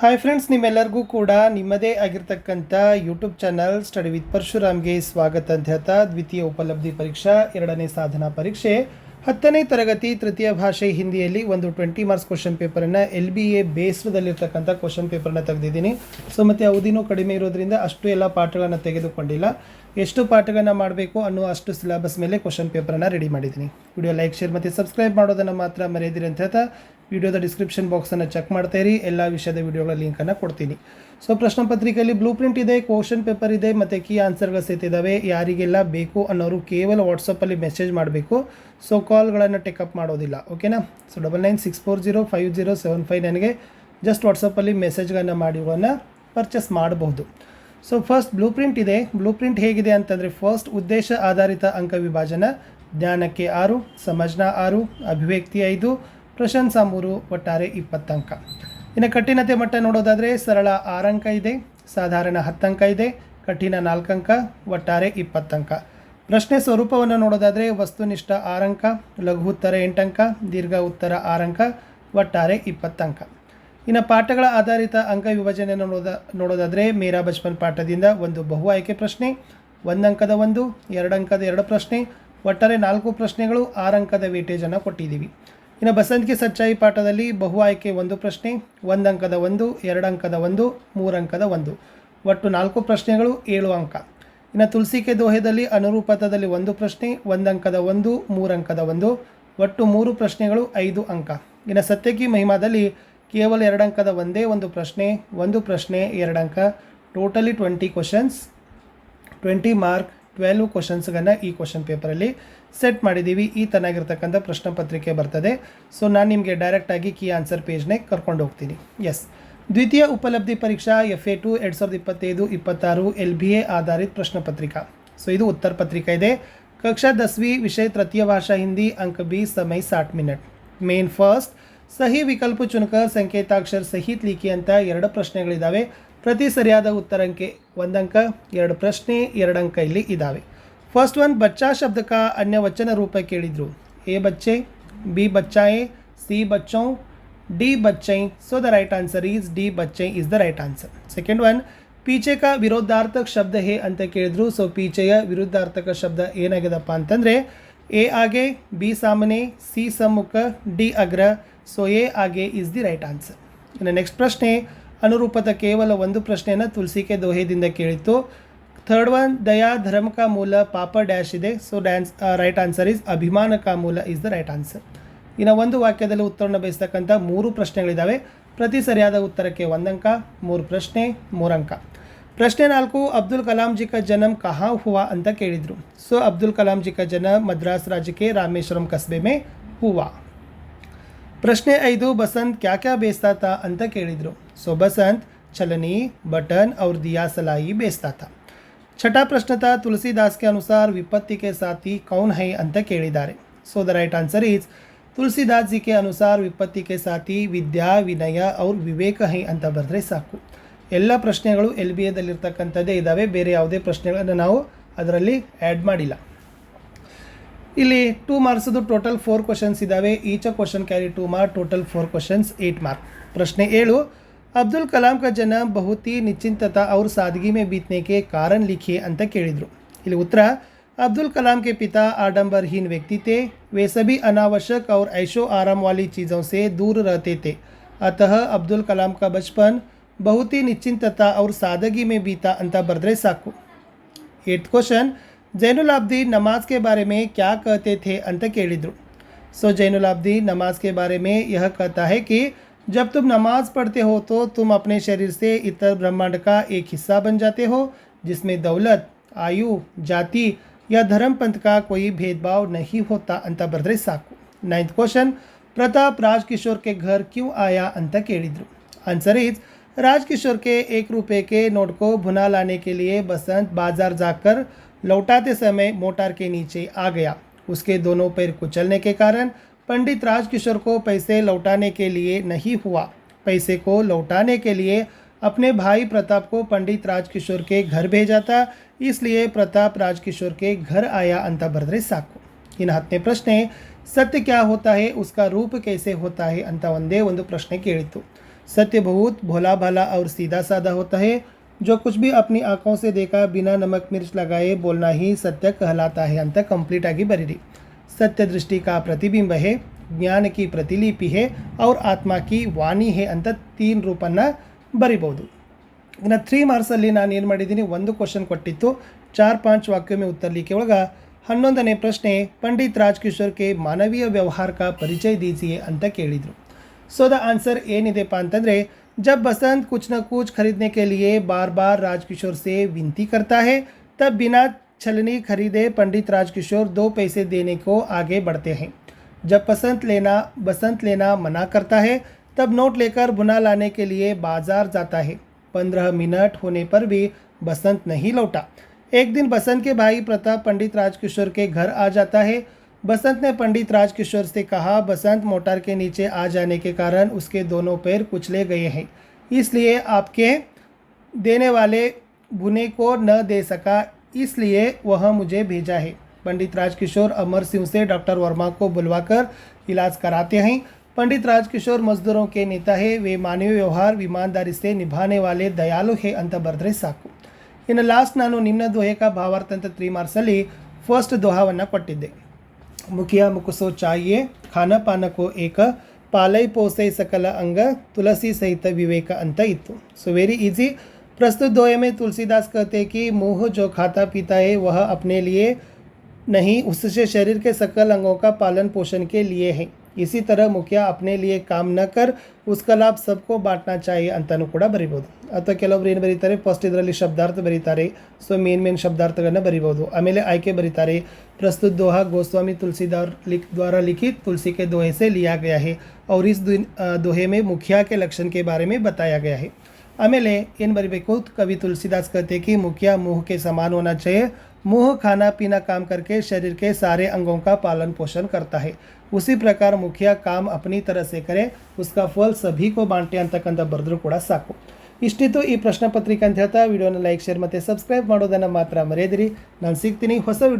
Hi friends ನಿಮ್ಮೆಲ್ಲರಿಗೂ ಕೂಡ ನಿಮ್ಮದೇ ಆಗಿರ್ತಕ್ಕಂಥ ಯೂಟ್ಯೂಬ್ ಚಾನಲ್ ಸ್ಟಡಿ ವಿತ್ ಪರಶುರಾಮ್ಗೆ ಸ್ವಾಗತ. ಅಂತ ದ್ವಿತೀಯ ಉಪಲಬ್ಧಿ ಪರೀಕ್ಷಾ, ಎರಡನೇ ಸಾಧನಾ ಪರೀಕ್ಷೆ, ಹತ್ತನೇ ತರಗತಿ ತೃತೀಯ ಭಾಷೆ ಹಿಂದಿಯಲ್ಲಿ ಒಂದು ಟ್ವೆಂಟಿ ಮಾರ್ಕ್ಸ್ ಕ್ವಶನ್ ಪೇಪರನ್ನು ಎಲ್ ಬಿ ಎ ಬೇಸ್ವದಲ್ಲಿರ್ತಕ್ಕಂಥ ಕ್ವಶನ್ ಪೇಪರ್ನ ತೆಗೆದಿದ್ದೀನಿ. ಸೊ ಮತ್ತು ಅವಧಿನೂ ಕಡಿಮೆ ಇರೋದ್ರಿಂದ ಅಷ್ಟು ಎಲ್ಲ ಪಾಠಗಳನ್ನು ತೆಗೆದುಕೊಂಡಿಲ್ಲ. ಎಷ್ಟು ಪಾಠಗಳನ್ನು ಮಾಡಬೇಕು ಅನ್ನೋ ಅಷ್ಟು ಸಿಲೆಬಸ್ ಮೇಲೆ ಕ್ವಶನ್ ಪೇಪರನ್ನು ರೆಡಿ ಮಾಡಿದ್ದೀನಿ. ವಿಡಿಯೋ ಲೈಕ್ ಶೇರ್ ಮತ್ತು ಸಬ್ಸ್ಕ್ರೈಬ್ ಮಾಡೋದನ್ನು ಮಾತ್ರ ಮರೆಯದಿರಿ ಅಂತ ಹೇಳ್ತಾ ವಿಡಿಯೋದ ಡಿಸ್ಕ್ರಿಪ್ಷನ್ ಬಾಕ್ಸನ್ನು ಚೆಕ್ ಮಾಡ್ತಾ ಇರಿ. ಎಲ್ಲ ವಿಷಯದ ವಿಡಿಯೋಗಳ ಲಿಂಕನ್ನು ಕೊಡ್ತೀನಿ. ಸೊ ಪ್ರಶ್ನೆ ಪತ್ರಿಕೆಯಲ್ಲಿ ಬ್ಲೂ ಪ್ರಿಂಟ್ ಇದೆ ಕ್ವಶನ್ ಪೇಪರ್ ಇದೆ, ಮತ್ತು ಕೀ ಆನ್ಸರ್ಗಳು ಸೇತಿದ್ದಾವೆ ಯಾರಿಗೆಲ್ಲ ಬೇಕು ಅನ್ನೋರು ಕೇವಲ ವಾಟ್ಸಪ್ಪಲ್ಲಿ ಮೆಸೇಜ್ ಮಾಡಬೇಕು. ಸೊ ಕಾಲ್ಗಳನ್ನು ಟೇಕಪ್ ಮಾಡೋದಿಲ್ಲ. ಓಕೆನಾ so double nine six four zero five zero seven five ನನಗೆ ಜಸ್ಟ್ ವಾಟ್ಸಪ್ಪಲ್ಲಿ ಮೆಸೇಜ್ಗಳನ್ನು ಮಾಡಿ ಪರ್ಚೇಸ್ ಮಾಡಬಹುದು. ಸೊ ಫಸ್ಟ್ ಬ್ಲೂ ಪ್ರಿಂಟ್ ಇದೆ. ಬ್ಲೂ ಪ್ರಿಂಟ್ ಹೇಗಿದೆ ಅಂತಂದರೆ ಫಸ್ಟ್ ಉದ್ದೇಶ ಆಧಾರಿತ ಅಂಕ ವಿಭಾಜನ. ಜ್ಞಾನಕ್ಕೆ ಆರು, ಸಮಜ್ನ ಆರು, ಅಭಿವ್ಯಕ್ತಿ ಐದು, ಪ್ರಶಂಸಾ ಮೂರು, ಒಟ್ಟಾರೆ ಇಪ್ಪತ್ತಂಕ ಇನ್ನು ಕಠಿಣತೆ ಮಟ್ಟ ನೋಡೋದಾದರೆ, ಸರಳ ಆರಂಕ ಇದೆ. ಸಾಧಾರಣ ಹತ್ತಂಕ ಇದೆ. ಕಠಿಣ ನಾಲ್ಕಂಕ ಒಟ್ಟಾರೆ ಇಪ್ಪತ್ತಂಕ ಪ್ರಶ್ನೆ ಸ್ವರೂಪವನ್ನು ನೋಡೋದಾದರೆ, ವಸ್ತುನಿಷ್ಠ ಆರಂಕ ಲಘು ಉತ್ತರ ಎಂಟಂಕ ದೀರ್ಘ ಉತ್ತರ ಆರಂಕ ಒಟ್ಟಾರೆ ಇಪ್ಪತ್ತಂಕ ಇನ್ನು ಪಾಠಗಳ ಆಧಾರಿತ ಅಂಕ ವಿಭಜನೆ ನೋಡೋದ ನೋಡೋದಾದರೆ ಮೇರಾ ಬಚ್ಪನ್ ಪಾಠದಿಂದ ಒಂದು ಬಹು ಆಯ್ಕೆ ಪ್ರಶ್ನೆ, ಒಂದು ಅಂಕದ ಒಂದು, ಎರಡು ಅಂಕದ ಎರಡು ಪ್ರಶ್ನೆ, ಒಟ್ಟಾರೆ ನಾಲ್ಕು ಪ್ರಶ್ನೆಗಳು ಆರು ಅಂಕದ ವೇಟೇಜನ್ನು ಕೊಟ್ಟಿದ್ದೀವಿ. ಇನ್ನು ಬಸಂತ್ಗೆ ಸಚ್ಚಾಯಿ ಪಾಠದಲ್ಲಿ ಬಹು ಆಯ್ಕೆ ಒಂದು ಪ್ರಶ್ನೆ, ಒಂದು ಅಂಕದ ಒಂದು, ಎರಡು ಅಂಕದ ಒಂದು, ಮೂರು ಅಂಕದ ಒಂದು. ಒಟ್ಟು ನಾಲ್ಕು ಪ್ರಶ್ನೆಗಳು ಏಳು ಅಂಕ. ಇನ್ನು ತುಳಸಿಕೆ ದೋಹೆದಲ್ಲಿ ಅನುರೂಪತದಲ್ಲಿ ಒಂದು ಪ್ರಶ್ನೆ, ಒಂದು ಅಂಕದ ಒಂದು, ಮೂರು ಅಂಕದ ಒಂದು, ಒಟ್ಟು ಮೂರು ಪ್ರಶ್ನೆಗಳು ಐದು ಅಂಕ. ಇನ್ನು ಸತ್ಯಕಿ ಮಹಿಮಾದಲ್ಲಿ ಕೇವಲ ಎರಡು ಅಂಕದ ಒಂದೇ ಒಂದು ಪ್ರಶ್ನೆ ಒಂದು ಪ್ರಶ್ನೆ, ಎರಡು ಅಂಕ. Totally twenty questions twenty mark twelve ಕ್ವಶನ್ಸ್ಗಳನ್ನು ಈ ಕ್ವಶನ್ ಪೇಪರಲ್ಲಿ ಸೆಟ್ ಮಾಡಿದ್ದೀವಿ. ಈ ತನಾಗಿರ್ತಕ್ಕಂಥ ಪ್ರಶ್ನೆ ಪತ್ರಿಕೆ ಬರ್ತದೆ. ಸೊ ನಾನು ನಿಮಗೆ ಡೈರೆಕ್ಟಾಗಿ ಕೀ ಆನ್ಸರ್ ಪೇಜ್ನೇ ಕರ್ಕೊಂಡು ಹೋಗ್ತೀನಿ. ಎಸ್ ದ್ವಿತೀಯ ಉಪಲಬ್ಧಿ ಪರೀಕ್ಷಾ ಎಫ್ ಎ ಟು ಎರಡು ಸಾವಿರದ ಇಪ್ಪತ್ತೈದು, ಇಪ್ಪತ್ತಾರು ಎಲ್ ಬಿ ಎ ಆಧಾರಿತ ಪ್ರಶ್ನೆ ಪತ್ರಿಕಾ. ಸೊ ಇದು ಉತ್ತರ ಪತ್ರಿಕಾ ಇದೆ. ಕಕ್ಷಾ ದಸವಿ, ವಿಷಯ ತೃತೀಯ ಭಾಷಾ, ಹಿಂದಿ, ಅಂಕ ಬಿ ಸಮಯ ಸಾಟ್ ಮಿನಿಟ್. ಮೇನ್ ಫಸ್ಟ್ ಸಹಿ ವಿಕಲ್ಪ ಚುನಕ ಸಂಕೇತಾಕ್ಷರ ಸಹಿತ್ ಲೀಕಿ ಅಂತ ಎರಡು ಪ್ರಶ್ನೆಗಳಿದ್ದಾವೆ ಪ್ರತಿ ಸರಿಯಾದ ಉತ್ತರಕ್ಕೆ ಒಂದಂಕ, ಎರಡು ಪ್ರಶ್ನೆ ಎರಡು ಅಂಕ ಇಲ್ಲಿ ಇದ್ದಾವೆ ಫಸ್ಟ್ ಒನ್ ಬಚ್ಚಾ ಶಬ್ದಕ ಅನ್ಯ ವಚನ ರೂಪ ಕೇಳಿದ್ರು. ಎ ಬಚ್ಚೆ, ಬಿ ಬಚ್ಚಾಯೆ, ಸಿ ಬಚ್ಚೌ, D ಬಚ್ಚೈ. So the right answer is D ಬಚ್ಚೈ is the right answer second one ಪೀಚೆಕ ವಿರೋಧಾರ್ಥಕ ಶಬ್ದ ಹೇ ಅಂತ ಕೇಳಿದ್ರು. ಸೊ ಪೀಚೆಯ ವಿರುದ್ಧಾರ್ಥಕ ಶಬ್ದ ಏನಾಗಿದಪ್ಪ ಅಂತಂದರೆ, ಎ ಆಗೆ, ಬಿ ಸಾಮನೆ ಸಿ ಸಮ್ಮುಖ, ಡಿ ಅಗ್ರ. ಸೊ ಎ ಆಗೆ ಇಸ್ ದಿ ರೈಟ್ ಆನ್ಸರ್ ಇನ್ನು ನೆಕ್ಸ್ಟ್ ಪ್ರಶ್ನೆ, ಅನುರೂಪದ ಕೇವಲ ಒಂದು ಪ್ರಶ್ನೆಯನ್ನು ತುಳಸಿಕೆ ದೋಹೆದಿಂದ ಕೇಳಿತ್ತು. ಥರ್ಡ್ ಒನ್ ದಯಾ ಧರ್ಮ ಕಾ ಮೂಲ ಪಾಪ ಡ್ಯಾಶ್ ಇದೆ. So dance right answer is ಅಭಿಮಾನ ಕಾ ಮೂಲ ಇಸ್ ದ ರೈಟ್ ಆನ್ಸರ್ ಇನ್ನು ಒಂದು ವಾಕ್ಯದಲ್ಲಿ ಉತ್ತರವನ್ನು ಬಯಸ್ತಕ್ಕಂಥ ಮೂರು ಪ್ರಶ್ನೆಗಳಿದ್ದಾವೆ ಪ್ರತಿ ಸರಿಯಾದ ಉತ್ತರಕ್ಕೆ ಒಂದಂಕ, ಮೂರು ಪ್ರಶ್ನೆ ಮೂರಂಕ ಪ್ರಶ್ನೆ ನಾಲ್ಕು, ಅಬ್ದುಲ್ ಕಲಾಂ ಜಿ ಕಾ ಕಹಾ ಹುವಾ ಅಂತ ಕೇಳಿದರು. ಸೊ ಅಬ್ದುಲ್ ಕಲಾಂ ಜಿ ಜನ ಮದ್ರಾಸ್ ರಾಜ್ಯಕ್ಕೆ ರಾಮೇಶ್ವರಂ ಕಸ್ಬೆ ಮೇ ಹುವಾ. ಪ್ರಶ್ನೆ ಐದು ಬಸಂತ್ ಕ್ಯಾ ಕ್ಯಾ ಬೇಸ್ತಾ ತಾ ಅಂತ ಕೇಳಿದರು ಸೊ ಬಸಂತ್ ಚಲನಿ बटन और दिया सलाई बेचता था छठा प्रश्न था तुलसीदास के अनुसार विपत्ति के साथी कौन है ಅಂತ ಕೇಳಿದ್ದಾರೆ so the right answer is Tulsidas ji K ಅನುಸಾರ ವಿಪತ್ತಿ ಕೆ ಸಾಥಿ ವಿದ್ಯಾ ವಿನಯ ಅವ್ರ ವಿವೇಕ ಹೈ ಅಂತ ಬರೆದ್ರೆ ಸಾಕು ಎಲ್ಲ ಪ್ರಶ್ನೆಗಳು ಎಲ್ ಬಿ ಎದಲ್ಲಿರ್ತಕ್ಕಂಥದ್ದೇ ಇದ್ದಾವೆ ಬೇರೆ ಯಾವುದೇ ಪ್ರಶ್ನೆಗಳನ್ನು ನಾವು ಅದರಲ್ಲಿ ಆ್ಯಡ್ ಮಾಡಿಲ್ಲ ಇಲ್ಲಿ ಟೂ ಮಾರ್ಕ್ಸದು ಟೋಟಲ್ ಫೋರ್ ಕ್ವಶನ್ಸ್ ಇದ್ದಾವೆ each question carry two mark total four questions eight mark ಪ್ರಶ್ನೆ ಏಳು ಅಬ್ದುಲ್ ಕಲಾಂ का जन्म बहुत ही निश्चिंतता और सादगी में बीतने के कारण लिखिए ಅಂತ ಕೇಳಿದರು ಇಲ್ಲಿ ಉತ್ತರ अब्दुल कलाम के पिता आडंबरहीन व्यक्ति थे वे सभी अनावश्यक और ऐशो आराम वाली चीज़ों से दूर रहते थे अतः अब्दुल कलाम का बचपन बहुत ही निश्चिंतता और सादगी में बीता ಅಂತ ಬರೆದ್ರೆ ಸಾಕು ಏಟ್ ಕ್ವಶನ್ जैनुल नमाज़ के बारे में क्या कहते थे? अंत केड़िद्रु सो जैनुल आबदीन नमाज़ के बारे में यह कहता है कि, जब तुम नमाज़ पढ़ते हो तो तुम अपने शरीर से इतर ब्रह्मांड का एक हिस्सा बन जाते हो, जिसमें दौलत, आयु, जाति या धर्म पंथ का कोई भेदभाव नहीं होता। अंत बद्रे साकू नाइन्थ क्वेश्चन प्रताप राजकिशोर के घर क्यों आया? अंत केड़िद्रु आंसर इज़ राजकिशोर के एक रुपये के नोट को भुना लाने के लिए बसंत बाज़ार जाकर लौटाते समय मोटर के नीचे आ गया उसके दोनों पैर कुचलने के कारण पंडित राजकिशोर को पैसे लौटाने के लिए नहीं हुआ पैसे को लौटाने के लिए अपने भाई प्रताप को पंडित राजकिशोर के घर भेजा था इसलिए प्रताप राजकिशोर के घर आया ಅಂತ ಬರೆದ್ರೆ ಸಾಕು ಇನ್ನು ಹತ್ತನೇ ಪ್ರಶ್ನೆ ಸತ್ಯ ಕ್ಯಾ ಹೋತಾ ಹೇ ಉಸ್ಕಾ ರೂಪ ಕೈಸೆ ಹೋತಾ ಹೇ ಅಂತ ಒಂದೇ ಒಂದು ಪ್ರಶ್ನೆ ಕೇಳಿತ್ತು सत्य बहुत भोला भाला और सीधा साधा होता है जो कुछ भी अपनी आंखों से देखा बिना नमक मिर्च लगाए बोलना ही सत्य कहलाता है ಅಂತ ಕಂಪ್ಲೀಟ್ ಆಗಿ ಬರೀರಿ सत्य दृष्टि का प्रतिबिंब है ज्ञान की प्रतिलिपि है और आत्मा की वाणी है ಅಂತ ತೀನ್ ರೂಪನ್ನು ಬರಿಬೋದು ಇನ್ನು ತ್ರೀ ಮಾರ್ಕ್ಸಲ್ಲಿ ನಾನು ಏನು ಮಾಡಿದ್ದೀನಿ ಒಂದು ಕ್ವಶನ್ ಕೊಟ್ಟಿತ್ತು ಚಾರ್ ಪಾಂಚ್ ವಾಕ್ಯ में उत्तर लिखे ಒಳಗೆ ಹನ್ನೊಂದನೇ ಪ್ರಶ್ನೆ ಪಂಡಿತ್ ರಾಜ್ಕಿಶೋರ್ ಕೆ ಮಾನವೀಯ ವ್ಯವಹಾರ का ಪರಿಚಯ दीजिए ಅಂತ ಕೇಳಿದರು ಸೊ ದ ಆನ್ಸರ್ ಏನಿದೆಪ್ಪ ಅಂತಂದರೆ जब बसंत कुछ न कुछ खरीदने के लिए बार बार राजकिशोर से विनती करता है, तब बिना छलनी खरीदे पंडित राजकिशोर दो पैसे देने को आगे बढ़ते हैं। जब बसंत लेना बसंत लेना मना करता है, तब नोट लेकर बुना लाने के लिए बाज़ार जाता है। पंद्रह मिनट होने पर भी बसंत नहीं लौटा। एक दिन बसंत के भाई प्रताप पंडित राजकिशोर के घर आ जाता है बसंत ने पंडित राजकिशोर से कहा बसंत मोटर के नीचे आ जाने के कारण उसके दोनों पैर कुचले गए हैं इसलिए आपके देने वाले भुने को न दे सका इसलिए वह मुझे भेजा है पंडित राजकिशोर अमर सिंह से डॉक्टर वर्मा को बुलवाकर इलाज कराते हैं पंडित राजकिशोर मजदूरों के नेता है वे मानवीय व्यवहार ईमानदारी से निभाने वाले दयालु है ಅಂತ ಬರೆದ್ರೆ ಸಾಕು ಇನ್ನು ಲಾಸ್ಟ್ ನಾನು ನಿಮ್ನ ದೋಹೆಕ ಭಾವಾರ್ಥ ಅಂತ ತ್ರೀ ಮಾರ್ಕ್ಸಲ್ಲಿ ಫಸ್ಟ್ ದೋಹಾವನ್ನು ಕೊಟ್ಟಿದ್ದೆ मुखिया मुकुसो चाहिए, खाना पान को एक पालय पोसे सकल अंग, तुलसी सहित विवेक अंत इतु सो वेरी इजी, प्रस्तुत दोहे में तुलसीदास कहते हैं कि मोह जो खाता पीता है, वह अपने लिए नहीं, उससे शरीर के सकल अंगों का पालन पोषण के लिए है। इसी तरह मुखिया अपने लिए काम न कर उसका लाभ सबको बांटना चाहिए ಅಂತಲೂ ಕೂಡ ಬರಿಬೋದು ಅಥವಾ ಕೆಲವೊಬ್ರು ಏನು ಬರೀತಾರೆ ಫಸ್ಟ್ ಇದರಲ್ಲಿ ಶಬ್ದಾರ್ಥ ಬರೀತಾರೆ ಸೊ ಮೇನ್ ಮೇನ್ ಶಬ್ದಾರ್ಥಗಳನ್ನ ಬರಿಬೋದು ಆಮೇಲೆ ಆಯ್ಕೆ ಬರೀತಾರೆ प्रस्तुत दोहा गोस्वामी तुलसीदार लिख द्वारा लिखित तुलसी के दोहे से लिया गया है और इस दुन- अ, दोहे में मुखिया के लक्षण के बारे में बताया गया है ಆಮೇಲೆ ಏನು ಬರೀಬೇಕು कवि तुलसीदास कहते हैं कि मुखिया मुंह के समान होना चाहिए मुंह खाना पीना काम करके शरीर के सारे अंगों का पालन पोषण करता है उसी प्रकार मुखिया काम अपनी तरह से करे उसका फल सभी को बांटे ಅಂತಕ್ಕಂಥ ಬರೆದ್ರು ಕೂಡ ಸಾಕು ಇಷ್ಟಿತ್ತು ಈ ಪ್ರಶ್ನೆ ಪತ್ರಿಕೆ ಅಂತ ಹೇಳ್ತಾ ವಿಡಿಯೋನ ಲೈಕ್ ಶೇರ್ ಮತ್ತು ಸಬ್ಸ್ಕ್ರೈಬ್ ಮಾಡೋದನ್ನು ಮಾತ್ರ ಮರೆಯದಿರಿ ನಾನು ಸಿಗ್ತೀನಿ ಹೊಸ ವಿಡಿಯೋ